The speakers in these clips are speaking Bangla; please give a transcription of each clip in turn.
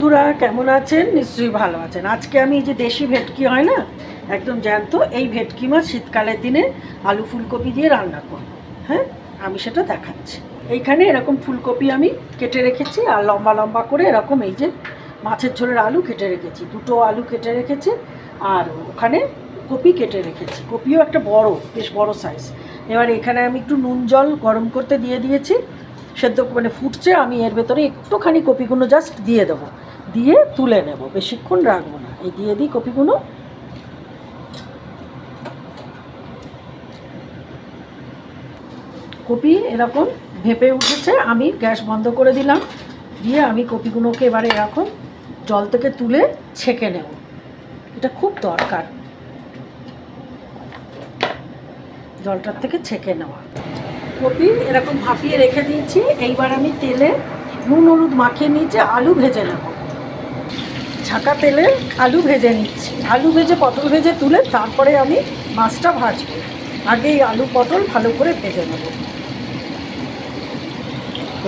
বন্ধুরা, কেমন আছেন? নিশ্চয়ই ভালো আছেন। আজকে আমি যে দেশি ভেটকি হয় না, একদম জ্যান্ত, এই ভেটকি মাছ শীতকালের দিনে আলু ফুলকপি দিয়ে রান্না করব। হ্যাঁ আমি সেটা দেখাচ্ছি। এইখানে এরকম ফুলকপি আমি কেটে রেখেছি আর লম্বা লম্বা করে এরকম এই যে মাছের ঝোলের আলু কেটে রেখেছি। দুটো আলু কেটে রেখেছি আর ওখানে কপি কেটে রেখেছি। কপিও একটা বড়, বেশ বড় সাইজ এবার এখানে আমি একটু নুন জল গরম করতে দিয়ে দিয়েছি। সেদ্ধ মানে ফুটছে, আমি এর ভেতরে একটুখানি কপিগুলো জাস্ট দিয়ে দেবো। দিয়ে তুলে নেব, বেশিক্ষণ রাখব না। এই দিয়ে দিই কপিগুলো। কপি এরকম ভেপে উঠেছে, আমি গ্যাস বন্ধ করে দিলাম। দিয়ে আমি কপিগুলোকে এবারে এরকম জল থেকে তুলে ছেঁকে নেব। এটা খুব দরকার। জলটার থেকে ছেঁকে নেওয়া। কপি এরকম ভাপিয়ে রেখে দিয়েছি। এইবার আমি তেলে নুন, হলুদ মাখিয়ে নিয়েছি আলু ভেজে নেব। ছাকা তেলে আলু ভেজে নিচ্ছি। আলু ভেজে, পটল ভেজে তুলে তারপরে আমি মাছটা ভাজবো। আগে আলু, পটল ভালো করে ভেজে নেব।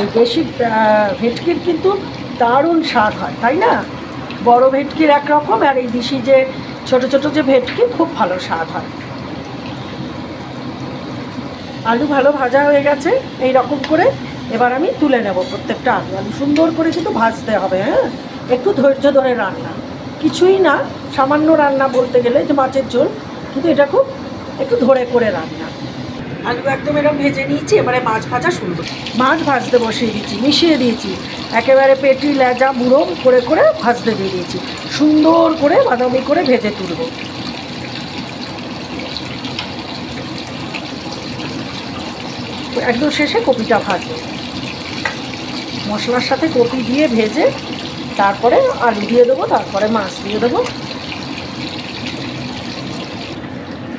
এই দেশি ভেটকির কিন্তু দারুণ স্বাদ হয়, তাই না? বড় ভেটকির একরকম, আর এই দেশি যে, ছোট ছোট যে ভেটকি, খুব ভালো স্বাদ হয়। আলু ভালো ভাজা হয়ে গেছে এই রকম করে এবার আমি তুলে নেব প্রত্যেকটা আলু। আলু সুন্দর করে কিন্তু ভাজতে হবে হ্যাঁ? একটু ধৈর্য ধরে রান্না। কিছুই না সামান্য রান্না বলতে গেলে যে মাছের ঝোল কিন্তু এটা খুব একটু ধরে করে রান্না। আলু একদম এরকম ভেজে নিয়েছি এবারে মাছ ভাজা শুরু। মাছ ভাজতে বসিয়ে দিয়েছি মিশিয়ে দিয়েছি। একেবারে পেটি লেজা মুড়ো করে করে ভাজতে দিয়ে দিয়েছি। সুন্দর করে বাদামি করে ভেজে তুলবো। একদম শেষে কপিটা ভাজবো। মশলার সাথে কপি দিয়ে ভেজে তারপরে আলু দিয়ে দেবো, তারপরে মাছ দিয়ে দেবো।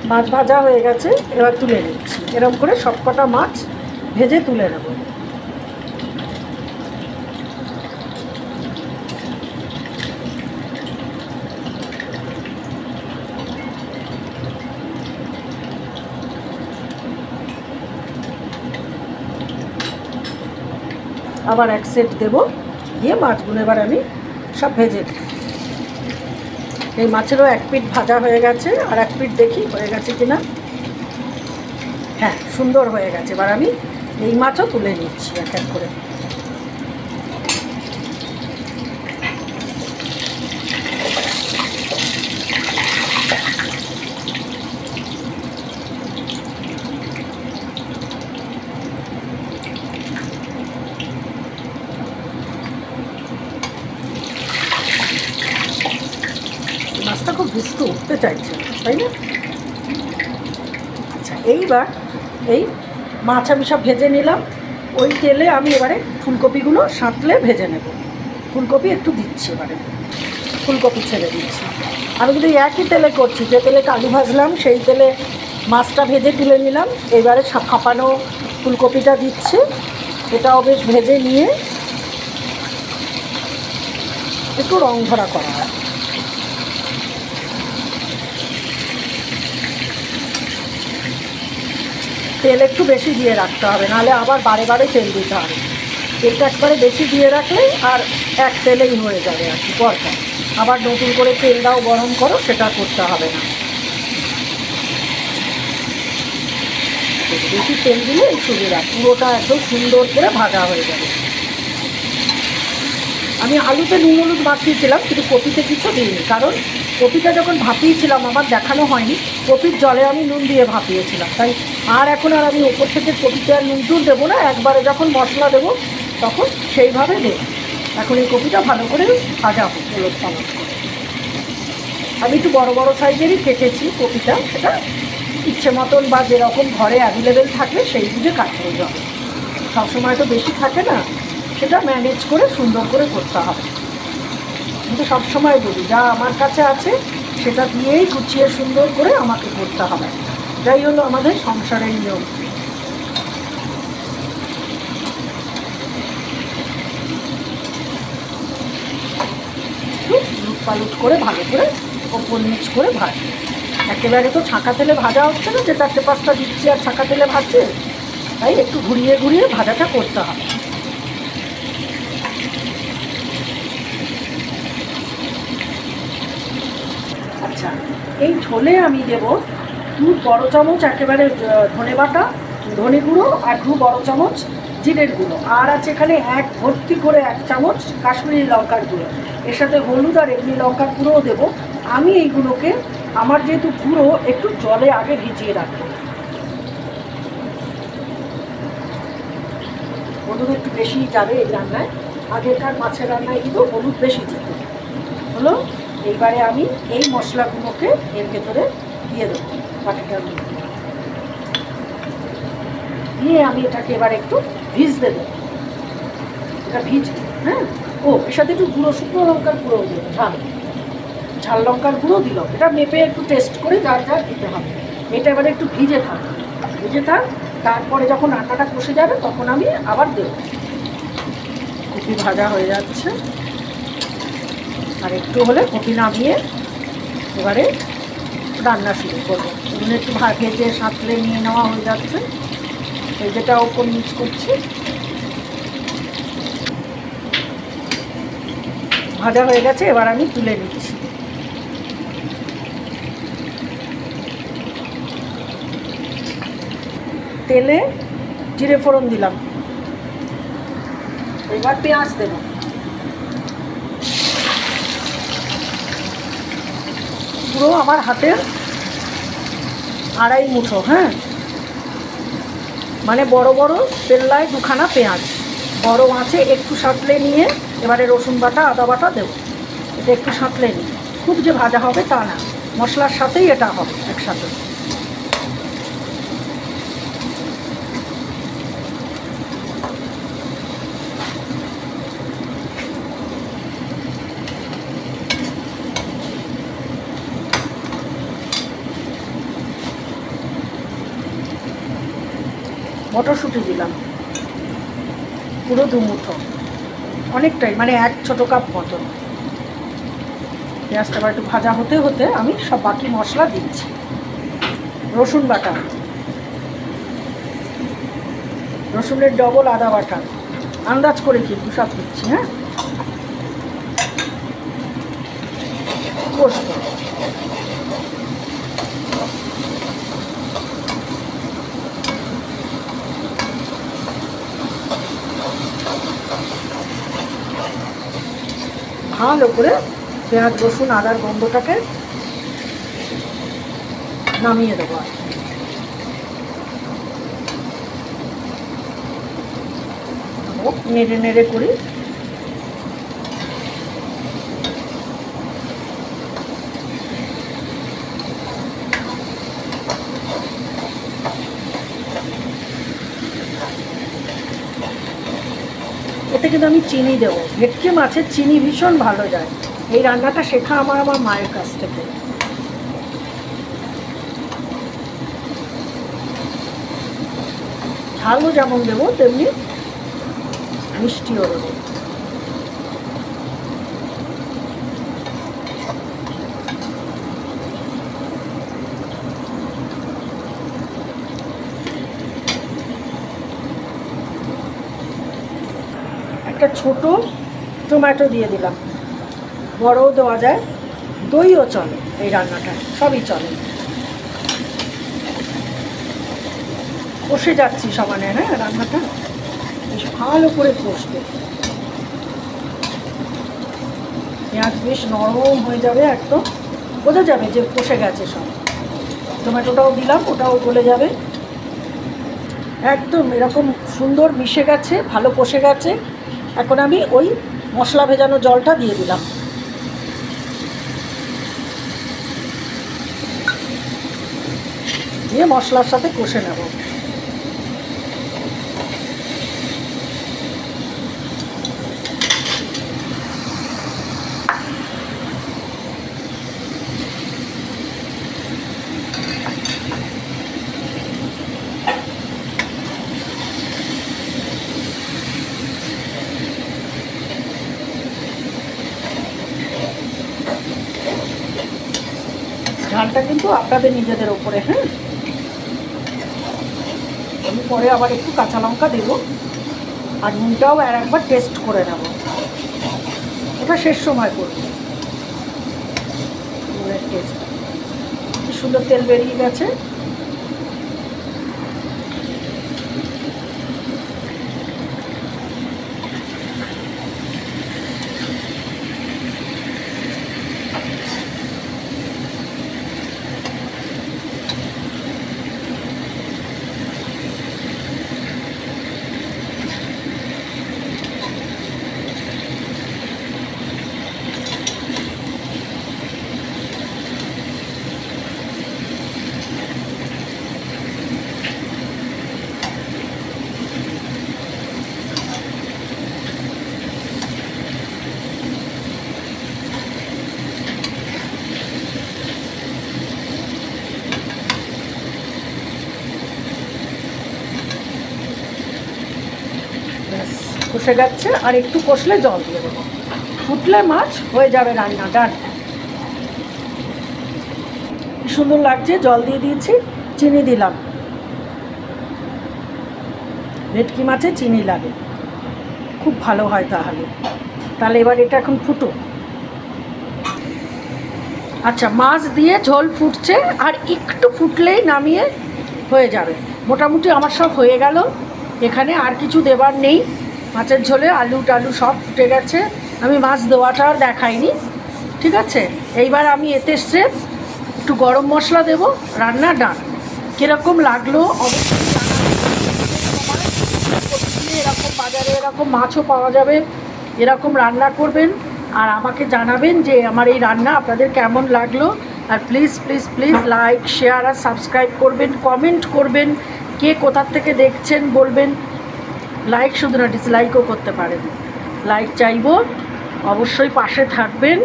মাছ ভাজা হয়ে গেছে, এবার তুলে নিচ্ছি। এরকম করে সবকটা মাছ ভেজে তুলে নেব। আবার এক সেট দেবো। দিয়ে মাছগুলো এবার আমি সব ভেজে দিই এই মাছেরও এক পিঠ ভাজা হয়ে গেছে, আর এক পিঠ দেখি হয়ে গেছে কিনা। হ্যাঁ সুন্দর হয়ে গেছে। এবার আমি এই মাছও তুলে নিচ্ছি এক এক করে মাছটা খুব দুষ্ট উঠতে চাইছে তাই না এইবার এই মাছ আমি সব ভেজে নিলাম। ওই তেলে আমি এবারে ফুলকপিগুলো সাঁতলে ভেজে নেব। ফুলকপি একটু দিচ্ছি এবারে। ফুলকপি ছেড়ে দিচ্ছি। আমি কিন্তু একই তেলে করছি। যে তেলে কালু ভাজলাম, সেই তেলে মাছটা ভেজে তুলে নিলাম। এবারে ফাঁপানো ফুলকপিটা দিচ্ছি। এটাও বেশ ভেজে নিয়ে একটু রং ধরা করা হয়। তেল একটু বেশি দিয়ে রাখতে হবে, নাহলে আবার বারে বারে তেল দিতে হবে। তেলটা একবারে বেশি দিয়ে রাখলে আর এক তেলেই হয়ে যাবে আর কি পরপর আবার নতুন করে তেলটাও গরম করো, সেটা করতে হবে না। বেশি তেল দিলে সুবিধা, পুরোটা একদম সুন্দর করে ভাজা হয়ে যাবে। আমি আলুতে নুন হলুদ মাখিয়েছিলাম কিন্তু কপিতে কিছু দিইনি, কারণ কপিটা যখন ভাপিয়েছিলাম, আমার দেখানো হয়নি, কপির জলে আমি নুন দিয়ে ভাপিয়েছিলাম। তাই আর এখন আর আমি ওপর থেকে কপিতে আর নুন টুন দেবো না, একবারে যখন মশলা দেবো, তখন সেইভাবে দেব। এখন এই কপিটা ভালো করে ভাজা হলুদ পালট আমি একটু বড় বড় সাইজেরই কেটেছি কপিটা, সেটা ইচ্ছে মতন বা যেরকম ঘরে অ্যাভেলেবেল থাকলে সেই বুঝে কাটতে যাবে সবসময় তো বেশি থাকে না, সেটা ম্যানেজ করে সুন্দর করে করতে হবে। কিন্তু সবসময় বলি, যা আমার কাছে আছে, সেটা দিয়েই গুছিয়ে সুন্দর করে আমাকে করতে হবে। যাই হলো আমাদের সংসারের নিয়ম। পালুট করে ভালো করে, ওপর নিচ করে ভাজি একেবারে তো ছাঁকা তেলে ভাজা হচ্ছে না, যে চারটে পাঁচটা দিচ্ছি আর ছাঁকা তেলে ভাজছে, তাই একটু ঘুরিয়ে ঘুরিয়ে ভাজাটা করতে হবে আচ্ছা এই ঝোলে আমি দেব দু বড় চামচ একেবারে ধনে বাটা, ধনে গুঁড়ো আর দু বড় চামচ জিরের গুঁড়ো। আর আছে এখানে এক ভর্তি করে এক চামচ কাশ্মীরি লঙ্কার গুঁড়ো। এর সাথে হলুদ আর এমনি লঙ্কার গুঁড়োও দেবো। আমি এইগুলোকে আমার যেহেতু গুঁড়ো, একটু জলে আগে ভিজিয়ে রাখব। হলুদ একটু বেশি যাবে এই রান্নায়। আগেকার মাছের রান্নায় কিন্তু হলুদ বেশি যেত হলো? এইবারে আমি এই মশলাগুলোকে এর ভেতরে দিয়ে দেবো বাটিটার মধ্যে দিয়ে আমি এটাকে এবার একটু ভিজতে দেবো। এটা ভিজ হ্যাঁ? ও, এর সাথে একটু গুঁড়ো, শুকনো লঙ্কার গুঁড়ো দিল ঝাল। ঝাল লঙ্কার গুঁড়ো দিল এটা মেপে একটু টেস্ট করে যার যার দিতে হবে। এটা এবারে একটু ভিজে থাক ভিজে থাক, তারপরে যখন আটাটা কষে যাবে তখন আমি আবার দেবো। কপি ভাজা হয়ে যাচ্ছে। আর একটু হলে কপি নামিয়ে এবারে রান্না শুরু করব। এগুলো একটু ভেজে সাঁতলে নিয়ে নেওয়া হয়ে যাচ্ছে। যেটা ওপর নিচ করছি। ভাজা হয়ে গেছে, এবার আমি তুলে নিচ্ছি। তেলে জিরে ফোড়ন দিলাম। এবার পেঁয়াজ দেবো। পুরো আমার হাতের আড়াই মুঠো হ্যাঁ? মানে বড় বড় তেল্লায় দুখানা পেঁয়াজ। বড় মাছে একটু সাঁতলে নিয়ে এবারে রসুন বাটা, আদা বাটা দেবো। এটা একটু সাঁতলে নিই খুব যে ভাজা হবে তা না। মশলার সাথেই এটা হবে একসাথে। মটরশুঁটি দিলাম। পুরো দু মুঠো। অনেকটাই মানে এক ছোটো কাপ মতো। পেঁয়াজটা আবার একটু ভাজা হতে হতে আমি সব বাকি মশলা দিচ্ছি। রসুন বাটা। রসুনের ডবল আদা বাটা। আন্দাজ করে কিন্তু সব দিচ্ছি হ্যাঁ? কষবো ভালো করে পেঁয়াজ রসুন আদার গন্ধটাকে নামিয়ে দেবো আর নেড়ে নেড়ে করি। এতে কিন্তু আমি চিনি দেবো। ভেটকি মাছের চিনি ভীষণ ভালো যায়। এই রান্নাটা শেখা আমার আমার মায়ের কাছ থেকে। ঝালও যেমন দেবো, তেমনি মিষ্টিও দেবো। একটা ছোট টমেটো দিয়ে দিলাম। বড়ও দেওয়া যায়, দইও চলে এই রান্নাটা, সবই চলে। কষে যাচ্ছি সমানে হ্যাঁ রান্নাটা? বেশ ভালো করে কষবে। পেঁয়াজ বেশ নরম হয়ে যাবে একদম। বোঝা যাবে যে কষে গেছে সব। টমেটোটাও দিলাম, ওটাও গলে যাবে। একদম এরকম সুন্দর মিশে গেছে, ভালো কষে গেছে। এখন আমি ওই মশলা ভেজানো জলটা দিয়ে দিলাম। দিয়ে মশলার সাথে কষে নেব। ঝালটা কিন্তু আপনাদের নিজেদের ওপরে হ্যাঁ? আমি পরে আবার একটু কাঁচা লঙ্কা দেবো আর নুনটাও আর একবার টেস্ট করে নেব। ওটা শেষ সময় করব। নুনের টেস্ট সুন্দর তেল বেরিয়ে গেছে। ব্যাস, কষে যাচ্ছে, আর একটু কষলে জল দিয়ে দেবো। ফুটলে মাছ হয়ে যাবে রান্না, ডান। সুন্দর লাগছে, জল দিয়ে দিয়েছি, চিনি দিলাম। ভেটকি মাছে চিনি লাগে। খুব ভালো হয় তাহলে। তাহলে এবার এটা এখন ফুটো। আচ্ছা মাছ দিয়ে ঝোল ফুটছে, আর একটু ফুটলেই নামিয়ে হয়ে যাবে। মোটামুটি আমার সব হয়ে গেল। এখানে আর কিছু দেবার নেই। মাছের ঝোলে আলু টালু সব ফুটে গেছে। আমি মাছ দেওয়াটা আর দেখাইনি। ঠিক আছে? এইবার আমি এতে সে একটু গরম মশলা দেব। রান্না ডান। কীরকম লাগল? অবশ্যই এরকম বাজারে এরকম মাছও পাওয়া যাবে। এরকম রান্না করবেন। আর আমাকে জানাবেন যে আমার এই রান্না আপনাদের কেমন লাগল। আর please please please like, share R subscribe করবেন, কমেন্ট করবেন। কে কোথার থেকে দেখছেন বলবেন। লাইক শুধু না ডিসলাইকও করতে পারেন। লাইক চাইব, অবশ্যই পাশে থাকবেন।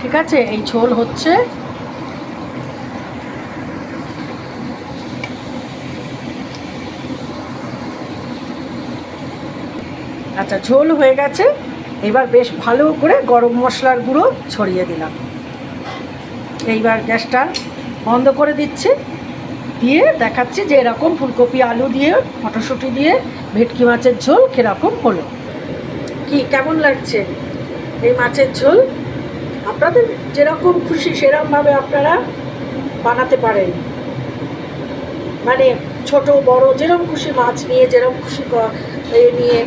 ঠিক আছে? এই ঝোল হচ্ছে। আচ্ছা ঝোল হয়ে গেছে। এবার বেশ ভালো করে গরম মশলার গুঁড়ো ছড়িয়ে দিলাম। এইবার গ্যাসটা বন্ধ করে দিচ্ছি। দিয়ে দেখাচ্ছি যে এরকম ফুলকপি আলু দিয়ে, মটরশুঁটি দিয়ে, ভেটকি মাছের ঝোল কীরকম হলো। কি, কেমন লাগছে এই মাছের ঝোল? আপনাদের যেরকম খুশি সেরকমভাবে আপনারা বানাতে পারেন। মানে ছোট, বড় যেরকম খুশি মাছ নিয়ে যেরকম খুশি এ নিয়ে।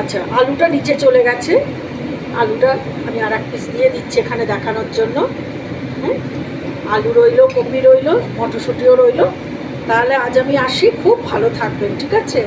আচ্ছা আলুটা নিচে চলে গেছে। আলুটা আমি আর এক পিস দিয়ে দিচ্ছি এখানে দেখানোর জন্য। হ্যাঁ আলু রইল, কপি রইল, মটরশুঁটিও রইল। তাহলে আজ আমি আসি খুব ভালো থাকবেন ঠিক আছে?